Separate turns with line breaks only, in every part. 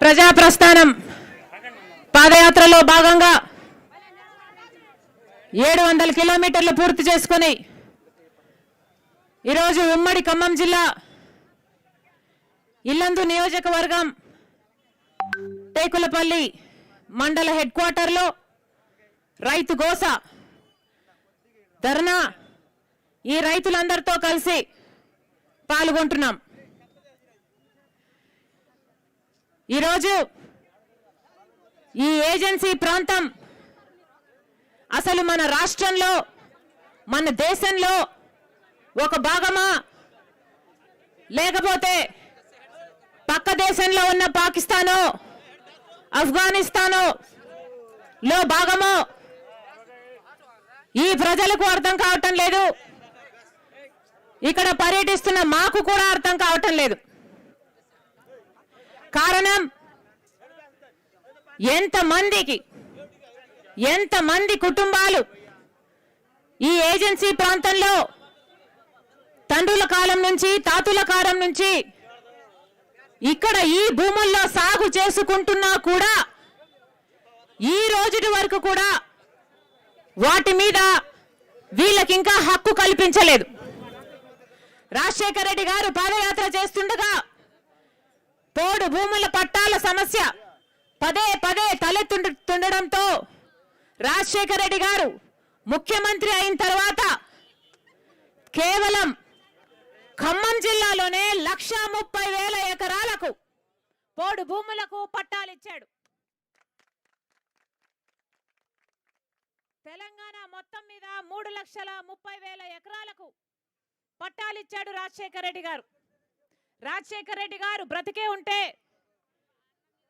ప్రజా ప్రస్థానం పాదయాత్రలో భాగంగా ఏడు వందల కిలోమీటర్లు పూర్తి చేసుకుని ఈరోజు ఉమ్మడి ఖమ్మం జిల్లా ఇల్లందు నియోజకవర్గం టేకులపల్లి మండల హెడ్ క్వార్టర్లో రైతు గోస ధర్నా ఈ రైతులందరితో కలిసి పాల్గొంటున్నాం. ఈరోజు ఈ ఏజెన్సీ ప్రాంతం అసలు మన రాష్ట్రంలో మన దేశంలో ఒక భాగమా? లేకపోతే పక్క దేశంలో ఉన్న పాకిస్తాను ఆఫ్ఘనిస్తాను లో భాగమో? ఈ ప్రజలకు అర్థం కావటం లేదు. ఇక్కడ పర్యటిస్తున్న మాకు కూడా అర్థం కావటం లేదు. కారణం? ఎంతమందికి? ఎంతమంది కుటుంబాలు? ఈ ఏజెన్సీ ప్రాంతంలో తండ్రుల కాలం నుంచి తాతుల కాలం నుంచి ఇక్కడ ఈ భూముల్లో సాగు చేసుకుంటున్నా కూడా ఈ రోజుటి వరకు కూడా వాటి మీద వీళ్ళకి ఇంకా హక్కు కల్పించలేదు. రాజశేఖర రెడ్డి గారు పాదయాత్ర చేస్తుండగా పోడు భూముల పట్టాల సమస్య. పదే పదే తలెత్తుండడంతో రాజశేఖర రెడ్డి గారు ముఖ్యమంత్రి అయిన తర్వాత కేవలం ఖమ్మం జిల్లాలోనే లక్ష ముప్పై వేల ఎకరాలకు పోడు భూములకు పట్టాలిచ్చాడు తెలంగాణ మొత్తం మీద మూడు లక్షల ముప్పై వేల ఎకరాలకు పట్టాలిచ్చాడు రాజశేఖర రెడ్డి గారు. రాజశేఖర రెడ్డి గారు బ్రతికే ఉంటే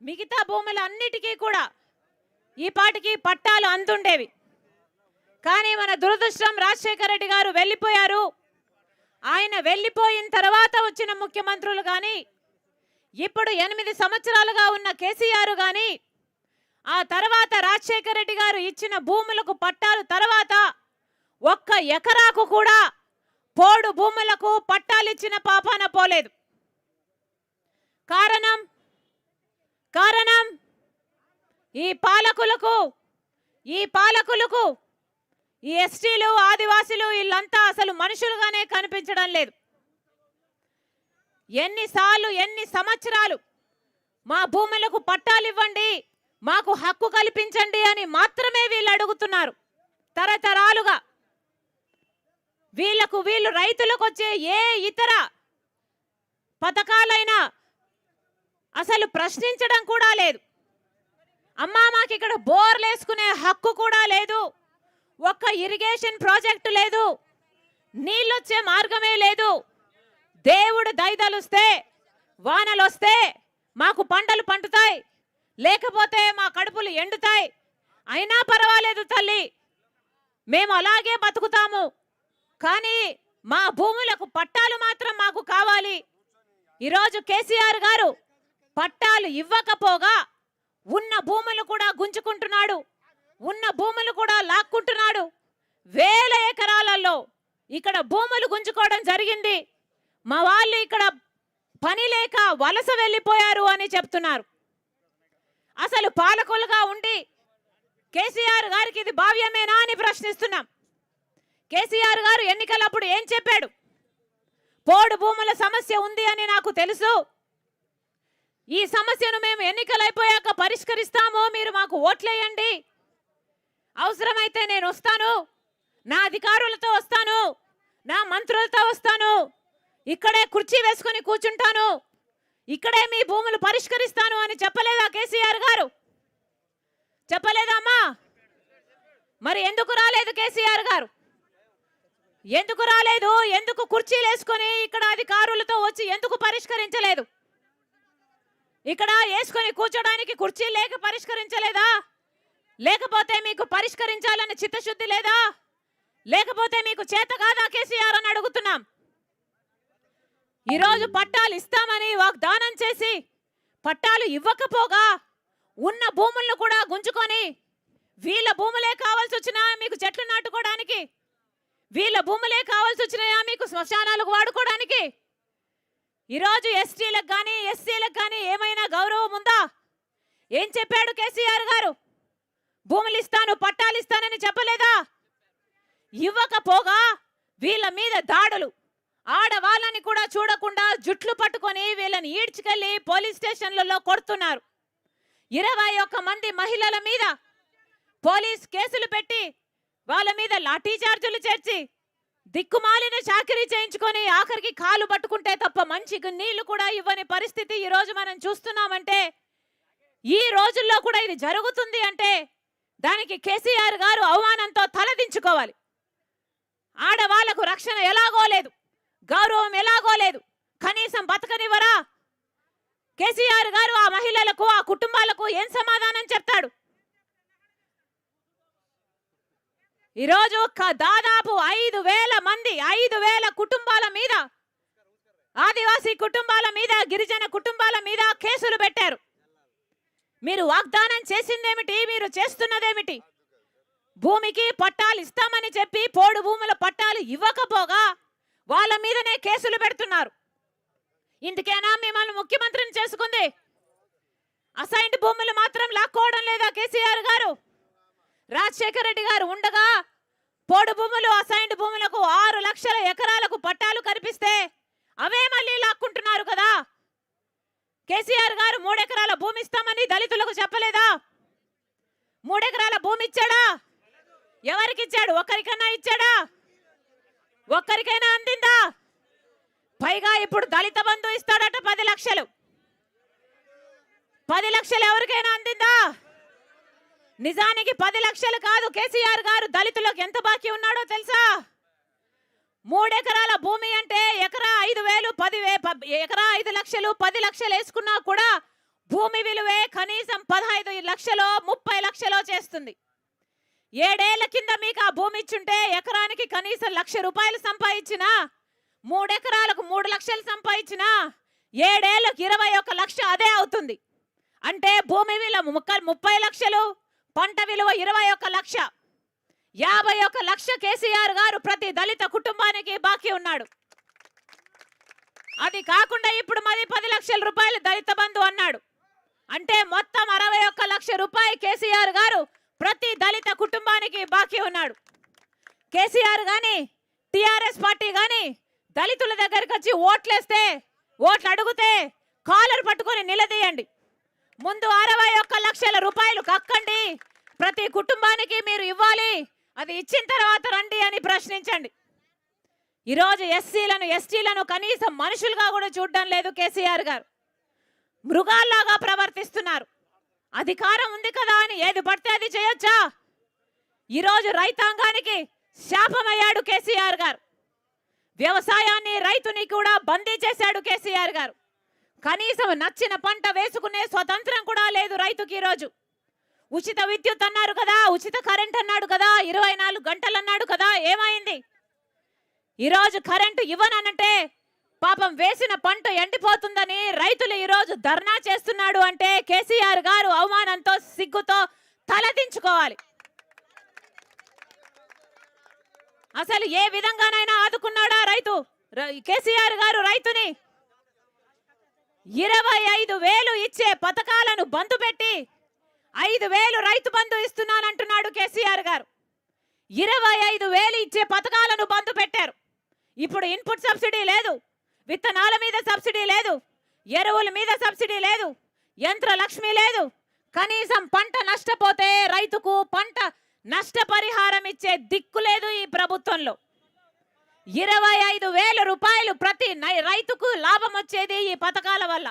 మిగతా భూములన్నిటికీ కూడా ఈ పాటికి పట్టాలు అందుండేవి. కానీ మన దురదృష్టం రాజశేఖర రెడ్డి గారు వెళ్ళిపోయారు. ఆయన వెళ్ళిపోయిన తర్వాత వచ్చిన ముఖ్యమంత్రులు కానీ ఇప్పుడు ఎనిమిది సంవత్సరాలుగా ఉన్న కేసీఆర్ కానీ ఆ తర్వాత రాజశేఖర రెడ్డి గారు ఇచ్చిన భూములకు పట్టాలు తర్వాత ఒక్క ఎకరాకు కూడా పోడు భూములకు పట్టాలిచ్చిన పాపాన పోలేదు. కారణం? కారణం? ఈ పాలకులకు ఈ పాలకులకు ఈ ఎస్టీలు ఆదివాసులు వీళ్ళంతా అసలు మనుషులుగానే కనిపించడం లేదు. ఎన్నిసార్లు ఎన్ని సంవత్సరాలు మా భూములకు పట్టాలు ఇవ్వండి మాకు హక్కు కల్పించండి అని మాత్రమే వీళ్ళు అడుగుతున్నారు. తరతరాలుగా వీళ్ళకు వీళ్ళు రైతులకు వచ్చే ఏ ఇతర పథకాలైనా అసలు ప్రశ్నించడం కూడా లేదు. అమ్మా మాకు ఇక్కడ బోర్లు వేసుకునే హక్కు కూడా లేదు. ఒక్క ఇరిగేషన్ ప్రాజెక్టు లేదు. నీళ్ళొచ్చే మార్గమే లేదు. దేవుడు దయదలుస్తే వానలు వస్తే మాకు పంటలు పండుతాయి. లేకపోతే మా కడుపులు ఎండుతాయి. అయినా పర్వాలేదు తల్లి. మేము అలాగే బతుకుతాము. కానీ మా భూములకు పట్టాలు మాత్రం మాకు కావాలి. ఈరోజు కేసీఆర్ గారు పట్టాలు ఇవ్వకపోగా ఉన్న భూములు కూడా గుంజుకుంటున్నాడు ఉన్న భూములు కూడా లాక్కుంటున్నాడు. వేల ఎకరాలలో ఇక్కడ భూములు గుంజుకోవడం జరిగింది. మా వాళ్ళు ఇక్కడ పని లేక వలస వెళ్ళిపోయారు అని చెప్తున్నారు. అసలు పాలకులుగా ఉండి కేసీఆర్ గారికి ఇది భావ్యమేనా అని ప్రశ్నిస్తున్నాం. కేసీఆర్ గారు ఎన్నికలప్పుడు ఏం చెప్పాడు? పోడు భూముల సమస్య ఉంది అని నాకు తెలుసు. ఈ సమస్యను మేము ఎన్నికలైపోయాక పరిష్కరిస్తాము మీరు మాకు ఓట్లేయండి. అవసరమైతే నేను వస్తాను. నా అధికారులతో వస్తాను. నా మంత్రులతో వస్తాను. ఇక్కడే కుర్చీ వేసుకొని కూర్చుంటాను. ఇక్కడే మీ భూములు పరిష్కరిస్తాను అని చెప్పలేదా కేసీఆర్ గారు? చెప్పలేదమ్మా మరి ఎందుకు రాలేదు కేసీఆర్ గారు? ఎందుకు రాలేదు? ఎందుకు కుర్చీలు వేసుకొని ఇక్కడ అధికారులతో వచ్చి ఎందుకు పరిష్కరించలేదు? ఇక్కడ వేసుకొని కూర్చోడానికి కుర్చీ లేక పరిష్కరించలేదా? లేకపోతే మీకు పరిష్కరించాలని చిత్తశుద్ధి లేదా? లేకపోతే మీకు చేత కాదా కేసీఆర్ అని అడుగుతున్నాం. ఈరోజు పట్టాలు ఇస్తామని వాగ్దానం చేసి పట్టాలు ఇవ్వకపోగా ఉన్న భూములను కూడా గుంజుకొని వీళ్ళ భూములే కావాల్సి వచ్చినా మీకు చెట్లు నాటుకోవడానికి వీళ్ళ భూములే కావాల్సి వచ్చినాయా మీకు శ్మశానాలకు వాడుకోవడానికి? ఈరోజు ఎస్టీలకు కానీ ఎస్సీలకు కానీ ఏమైనా గౌరవం ఉందా? ఏం చెప్పాడు కేసీఆర్ గారు? భూములు ఇస్తాను పట్టాలు ఇస్తానని చెప్పలేదా? ఇవ్వకపోగా వీళ్ళ మీద దాడులు. ఆడవాళ్ళని కూడా చూడకుండా జుట్లు పట్టుకొని వీళ్ళని ఈడ్చుకెళ్ళి పోలీస్ స్టేషన్లలో కొడుతున్నారు. ఇరవై ఒక్క మంది మహిళల మీద పోలీస్ కేసులు పెట్టి వాళ్ళ మీద లాఠీ చార్జీలు చేర్చి దిక్కుమాలిన చాకరీ చేయించుకొని ఆఖరికి కాలు పట్టుకుంటే తప్ప మంచికి నీళ్ళు కూడా ఇవ్వని పరిస్థితి ఈ రోజు మనం చూస్తున్నామంటే ఈ రోజుల్లో కూడా ఇది జరుగుతుంది అంటే దానికి కేసీఆర్ గారు అవమానంతో తలదించుకోవాలి. ఆడవాళ్ళకు రక్షణ ఎలాగో లేదు గౌరవం ఎలాగో లేదు కనీసం బతకనివ్వరా? కేసీఆర్ గారు ఆ మహిళలకు ఆ కుటుంబాలకు ఏం సమాధానం చెప్తాడు? ఈరోజు దాదాపు ఐదు వేల మంది ఐదు వేల కుటుంబాల మీద ఆదివాసీ కుటుంబాల మీద గిరిజన కుటుంబాల మీద కేసులు పెట్టారు. మీరు వాగ్దానం చేసిందేమిటి? మీరు చేస్తున్నదేమిటి? భూమికి పట్టాలు ఇస్తామని చెప్పి పోడు భూముల పట్టాలు ఇవ్వకపోగా వాళ్ళ మీదనే కేసులు పెడుతున్నారు. ఇందుకేనా మిమ్మల్ని ముఖ్యమంత్రిని చేసుకుంది? అసైన్డ్ భూములు మాత్రం లాక్కోవడం లేదా కేసీఆర్ గారు? రాజశేఖర రెడ్డి గారు ఉండగా పోడు భూములు అసైన్డ్ భూములకు ఆరు లక్షల ఎకరాలకు పట్టాలు కనిపిస్తే అవే మళ్ళీ లాక్కుంటున్నారు కదా. కేసీఆర్ గారు మూడెకరాల భూమి ఇస్తామని దళితులకు చెప్పలేదా? మూడెకరాల భూమి ఇచ్చాడా? ఎవరికి ఇచ్చాడు? ఒక్కరికైనా ఇచ్చాడా? ఒక్కరికైనా అందిందా? పైగా ఇప్పుడు దళిత బంధు ఇస్తాడట పది లక్షలు. పది లక్షలు ఎవరికైనా అందిందా? నిజానికి పది లక్షలు కాదు. కేసీఆర్ గారు దళితులకు ఎంత బాకీ ఉన్నాడో తెలుసా? మూడెకరాల భూమి అంటే ఎకరా ఐదు వేలు పది ఎకరా ఐదు లక్షలు పది లక్షలు వేసుకున్నా కూడా భూమి విలువే కనీసం పదహైదు లక్షలో ముప్పై లక్షలో చేస్తుంది. ఏడేళ్ళ కింద మీకు ఆ భూమి ఇచ్చుంటే ఎకరానికి కనీసం లక్ష రూపాయలు సంపాదించినా మూడెకరాలకు మూడు లక్షలు సంపాదించినా ఏడేళ్ళకు ఇరవై ఒక్క లక్ష అదే అవుతుంది. అంటే భూమి విలువ ముక్క ముప్పై లక్షలు పంట విలువ ఇరవై ఒక్క లక్ష. యాభై ఒక్క లక్ష కేసీఆర్ గారు ప్రతి దళిత కుటుంబానికి బాకీ ఉన్నాడు. అది కాకుండా ఇప్పుడు మరి పది లక్షల రూపాయలు దళిత బంధు అన్నాడు. అంటే మొత్తం అరవై ఒక్క లక్ష రూపాయి కేసీఆర్ గారు ప్రతి దళిత కుటుంబానికి బాకీ ఉన్నాడు. కేసీఆర్ కానీ టిఆర్ఎస్ పార్టీ కానీ దళితుల దగ్గరికి వచ్చి ఓట్లేస్తే ఓట్లు అడిగితే కాలర్ పట్టుకొని నిలదీయండి. ముందు అరవై ఒక్క లక్షల రూపాయలు కక్కండి. ప్రతి కుటుంబానికి మీరు ఇవ్వాలి. అది ఇచ్చిన తర్వాత రండి అని ప్రశ్నించండి. ఈరోజు ఎస్సీలను ఎస్టీలను కనీసం మనుషులుగా కూడా చూడడం లేదు కేసీఆర్ గారు. మృగాల్లాగా ప్రవర్తిస్తున్నారు. అధికారం ఉంది కదా అని ఏది పడితే అది చేయొచ్చా? ఈరోజు రైతాంగానికి శాపమయ్యాడు కేసీఆర్ గారు. వ్యవసాయాన్ని రైతుని కూడా బందీ చేశాడు కేసీఆర్ గారు. కనీసం నచ్చిన పంట వేసుకునే స్వతంత్రం కూడా లేదు రైతుకి ఈరోజు. ఉచిత విద్యుత్ అన్నారు కదా ఉచిత కరెంట్ అన్నాడు కదా ఇరవై నాలుగు గంటలు అన్నాడు కదా ఏమైంది? ఈరోజు కరెంటు ఇవ్వననంటే పాపం వేసిన పంట ఎండిపోతుందని రైతులు ఈరోజు ధర్నా చేస్తున్నాడు అంటే కేసీఆర్ గారు అవమానంతో సిగ్గుతో తలదించుకోవాలి అసలు ఏ విధంగానైనా ఆదుకున్నాడా రైతు? కేసీఆర్ గారు రైతుని ఇరవై ఐదు వేలు ఇచ్చే పథకాలను బంధు పెట్టి ఐదు వేలు రైతు బంధు ఇస్తున్నానంటున్నాడు కేసీఆర్ గారు. ఇరవై ఐదు వేలు ఇచ్చే పథకాలను బంధు పెట్టారు. ఇప్పుడు ఇన్పుట్ సబ్సిడీ లేదు విత్తనాల మీద సబ్సిడీ లేదు ఎరువుల మీద సబ్సిడీ లేదు యంత్ర లక్ష్మి లేదు. కనీసం పంట నష్టపోతే రైతుకు పంట నష్టపరిహారం ఇచ్చే దిక్కు లేదు ఈ ప్రభుత్వంలో. ఇరవై ఐదు వేల రూపాయలు ప్రతి నై- రైతుకు లాభం వచ్చేది ఈ పథకాల వల్ల.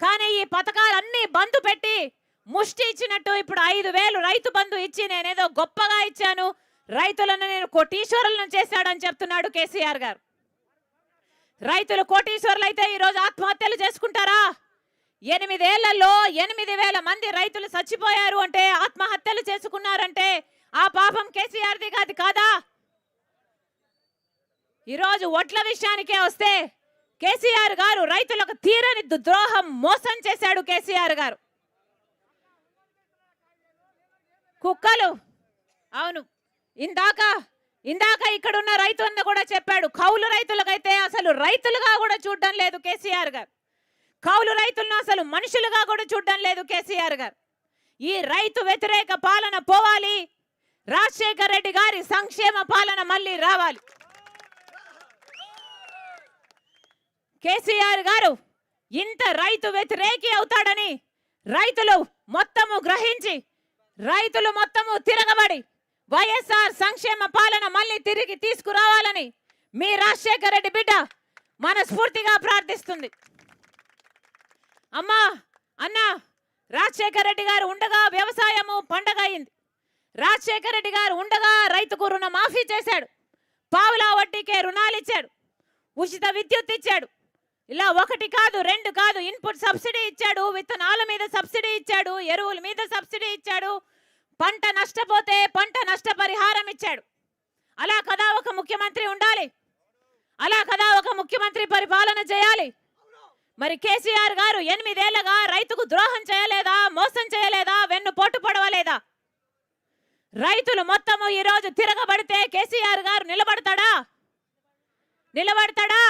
కానీ ఈ పథకాలన్నీ బంధు పెట్టి ముష్టి ఇచ్చినట్టు ఇప్పుడు ఐదు వేలు రైతు బంధు ఇచ్చి నేనేదో గొప్పగా ఇచ్చాను రైతులను నేను కోటీశ్వరులను చేశాడని చెప్తున్నాడు కేసీఆర్ గారు. రైతులు కోటీశ్వరులు అయితే ఈరోజు ఆత్మహత్యలు చేసుకుంటారా? ఎనిమిదేళ్ళలో ఎనిమిది వేల మంది రైతులు చచ్చిపోయారు అంటే ఆత్మహత్యలు చేసుకున్నారంటే ఆ పాపం కేసీఆర్ది కాదు కాదా? ఈరోజు ఒట్ల విషయానికే వస్తే కేసీఆర్ గారు రైతులకు తీరని ద్రోహం మోసం చేశాడు కేసీఆర్ గారు. కుక్కలు. అవును. ఇందాక ఇందాక ఇక్కడ ఉన్న రైతు అన్న కూడా చెప్పాడు కౌలు రైతులకైతే అసలు రైతులుగా కూడా చూడడం లేదు కేసీఆర్ గారు. కౌలు రైతులను అసలు మనుషులుగా కూడా చూడడం లేదు కేసీఆర్ గారు. ఈ రైతు వ్యతిరేక పాలన పోవాలి. రాజశేఖర్ రెడ్డి గారి సంక్షేమ పాలన మళ్ళీ రావాలి. కేసీఆర్ గారు ఇంత రైతు వ్యతిరేకి అవుతాడని రైతులు మొత్తము గ్రహించి రైతులు మొత్తము తిరగబడి వైఎస్ఆర్ సంక్షేమ పాలన మళ్ళీ తిరిగి తీసుకురావాలని మీ రాజశేఖర రెడ్డి బిడ్డ మనస్ఫూర్తిగా ప్రార్థిస్తుంది. అమ్మా అన్నా రాజశేఖర రెడ్డి గారు ఉండగా వ్యవసాయము పండగ అయింది. రాజశేఖర రెడ్డి గారు ఉండగా రైతుకు రుణమాఫీ చేశాడు. పావులా వడ్డీకే రుణాలు ఇచ్చాడు ఉచిత విద్యుత్ ఇచ్చాడు. ఇలా ఒకటి కాదు రెండు కాదు. ఇన్పుట్ సబ్సిడీ ఇచ్చాడు విత్తనాల మీద సబ్సిడీ ఇచ్చాడు ఎరువుల మీద సబ్సిడీ ఇచ్చాడు. పంట నష్టపోతే పంట నష్టపరిహారం ఇచ్చాడు. అలా కదా ఒక ముఖ్యమంత్రి ఉండాలి? అలా కదా ఒక ముఖ్యమంత్రి పరిపాలన చేయాలి? మరి కేసీఆర్ గారు ఎనిమిదేళ్ళగా రైతుకు ద్రోహం చేయలేదా? మోసం చేయలేదా? వెన్ను పోటు పడవలేదా? రైతులు మొత్తము ఈరోజు తిరగబడితే కేసీఆర్ గారు నిలబడతాడా? నిలబడతాడా?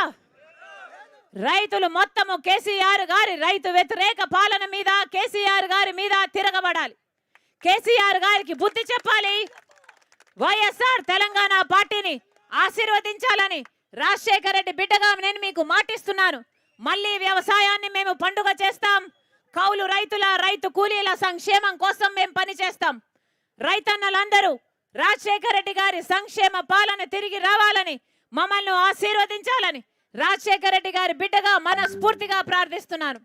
రైతులు మొత్తము కేసీఆర్ గారి రైతు వ్యతిరేక పాలన మీద కేసీఆర్ గారి మీద తిరగబడాలి. కేసీఆర్ గారికి బుద్ధి చెప్పాలి. వైఎస్ఆర్ తెలంగాణ పార్టీని ఆశీర్వదించాలని రాజశేఖర రెడ్డి బిడ్డగా నేను మీకు మాటిస్తున్నాను. మళ్ళీ వ్యవసాయాన్ని మేము పండుగ చేస్తాం. కౌలు రైతుల రైతు కూలీల సంక్షేమం కోసం మేము పనిచేస్తాం రైతన్నలందరూ రాజశేఖర రెడ్డి గారి సంక్షేమ పాలన తిరిగి రావాలని మమ్మల్ని ఆశీర్వదించాలని రాజశేఖర రెడ్డి గారి బిడ్డగా మనస్ఫూర్తిగా ప్రార్థిస్తున్నాను.